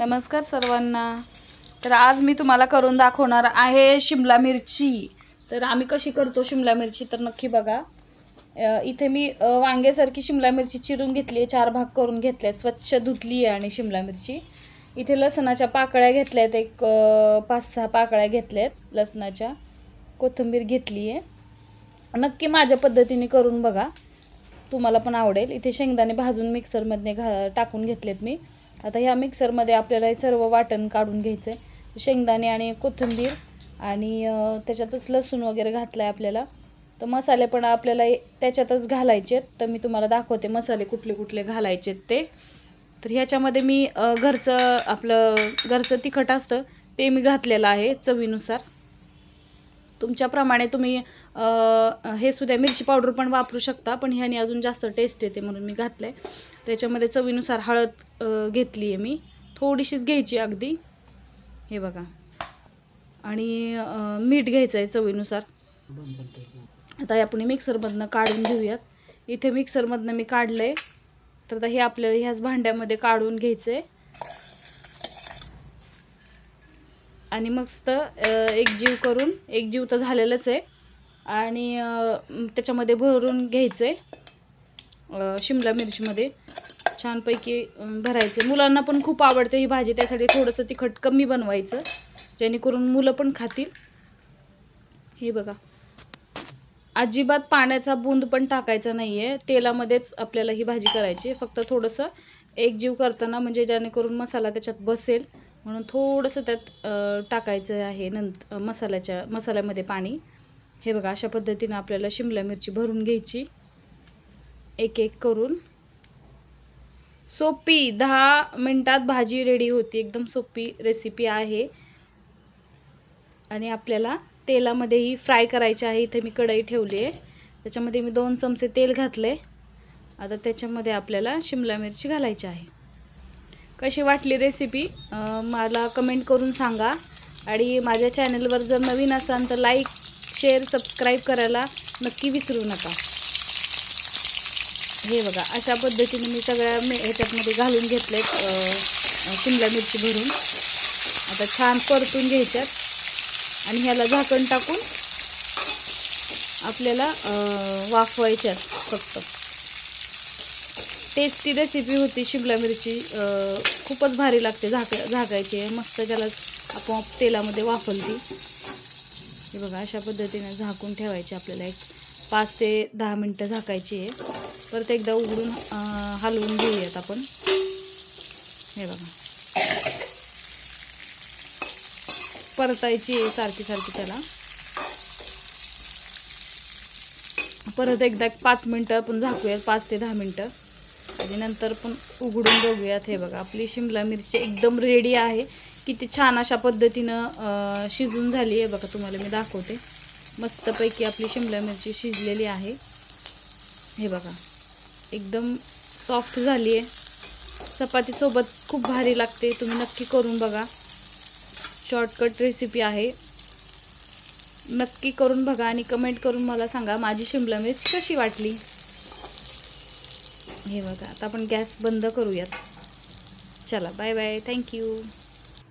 नमस्कार सर्वांना. तर आज मी तुम्हाला करून दाखवणार आहे शिमला मिरची. तर आम्ही कशी करतो शिमला मिरची तर नक्की बघा. इथे मी वांग्यासारखी शिमला मिरची चिरून घेतली आहे. चार भाग करून घेतले स्वच्छ धुतली आहे आणि शिमला मिरची. इथे लसणाच्या पाकळ्या घेतल्या आहेत. एक पाच सहा पाकळ्या घेतल्या आहेत. लसणाच्या. कोथिंबीर घेतली आहे. नक्की माझ्या पद्धतीने करून बघा. तुम्हाला पण आवडेल. इथे शेंगदाणे भाजून मिक्सरमध्ये घा टाकून घेतलेत मी. आता ह्या मिक्सरमध्ये आपल्याला हे सर्व वाटण काढून घ्यायचं आहे शेंगदाणे आणि कोथिंबीर आणि त्याच्यातच लसूण वगैरे घातलं आहे आपल्याला. तर मसाले पण आपल्याला त्याच्यातच घालायचे आहेत तर मी तुम्हाला दाखवते मसाले कुठले कुठले घालायचे आहेत ते. तर ह्याच्यामध्ये मी घरचं आपलं घरचं तिखट असतं ते मी घातलेलं आहे चवीनुसार. तुमच्याप्रमाणे तुम्ही हे सुद्धा मिरची पावडर पण वापरू शकता पण ह्याने अजून जास्त टेस्ट येते म्हणून मी घातलं आहे त्याच्यामध्ये चवीनुसार हळद घेतली आहे मी. थोडीशीच घ्यायची अगदी. हे बघा. आणि मीठ घ्यायचं आहे चवीनुसार. आता आपण मिक्सरमधनं काढून घेऊयात. इथे मिक्सरमधनं मी काढलं आहे तर आता हे आपल्याला ह्याच भांड्यामध्ये काढून घ्यायचं आहे आणि मस्त एक जीव करून एक जीव तर झालेलंच आहे. आणि त्याच्यामध्ये भरून घ्यायचं आहे शिमला मिरचीमध्ये. छानपैकी भरायचं मुलांना पण खूप आवडते ही भाजी त्यासाठी थोडंसं तिखट कमी बनवायचं जेणेकरून मुलं पण खातील. हे बघा. अजिबात पाण्याचा बूंद पण टाकायचा नाही आहे तेलामध्येच आपल्याला ही भाजी करायची आहे. फक्त थोडंसं एक जीव करताना म्हणजे जेणेकरून मसाला त्याच्यात बसेल. म्हणून थोडंसं त्यात टाकायचं आहे नंतर मसाल्याच्या मसाल्यामध्ये पाणी. हे बघा अशा पद्धतीनं आपल्याला शिमला मिरची भरून घ्यायची. एक एक करून. सोपी दहा मिनटात भाजी रेडी होती. एकदम सोपी रेसिपी आहे. आणि आपल्याला तेलामध्येही फ्राय करायचे आहे. इथे मी कढई ठेवली आहे. त्याच्यामध्ये मी दोन चमचे तेल घातले आता त्याच्यामध्ये आपल्याला शिमला मिरची घालायची आहे. कशी वाटली रेसिपी मला कमेंट करून सांगा. आणि माझ्या चॅनलवर जर नवीन असाल तर लाईक शेअर सबस्क्राईब करायला नक्की विसरू नका. हे बघा अशा पद्धतीने मी सगळ्या मे ह्याच्यातमध्ये घालून घेतलेत शिमला मिरची भरून. आता छान परतून घ्यायच्यात. आणि ह्याला झाकण टाकून आपल्याला वाफवायच्यात फक्त. टेस्टी रेसिपी होती शिमला मिरची. खूपच भारी लागते झाक झाकायची. आहे मस्त त्याला आपोआप तेलामध्ये वाफलती हे बघा अशा पद्धतीने झाकून ठेवायची आपल्याला एक पाच ते दहा मिनटं झाकायची आहे. परत एकदा उघडून हलवून घेऊयात आपण. हे बघा. परतायची आहे सारखी सारखी त्याला. परत एकदा एक पाच मिनटं आपण झाकूयात पाच ते दहा मिनटं. आणि नंतर पण उघडून बघूयात हे बघा. आपली शिमला मिरची एकदम रेडी आहे. किती छान अशा पद्धतीनं शिजून झाली आहे बघा तुम्हाला मी दाखवते. मस्तपैकी आपली शिमला मिरची शिजलेली आहे. हे बघा एकदम सॉफ्ट झाली आहे. चपातीसोबत खूप भारी लागते तुम्ही नक्की करून बघा. शॉर्टकट रेसिपी आहे. नक्की करून बघा आणि कमेंट करून मला सांगा माझी शिमला मिरची कशी वाटली? हे बघा आता आपण गॅस बंद करूयात. चला बाय बाय थँक्यू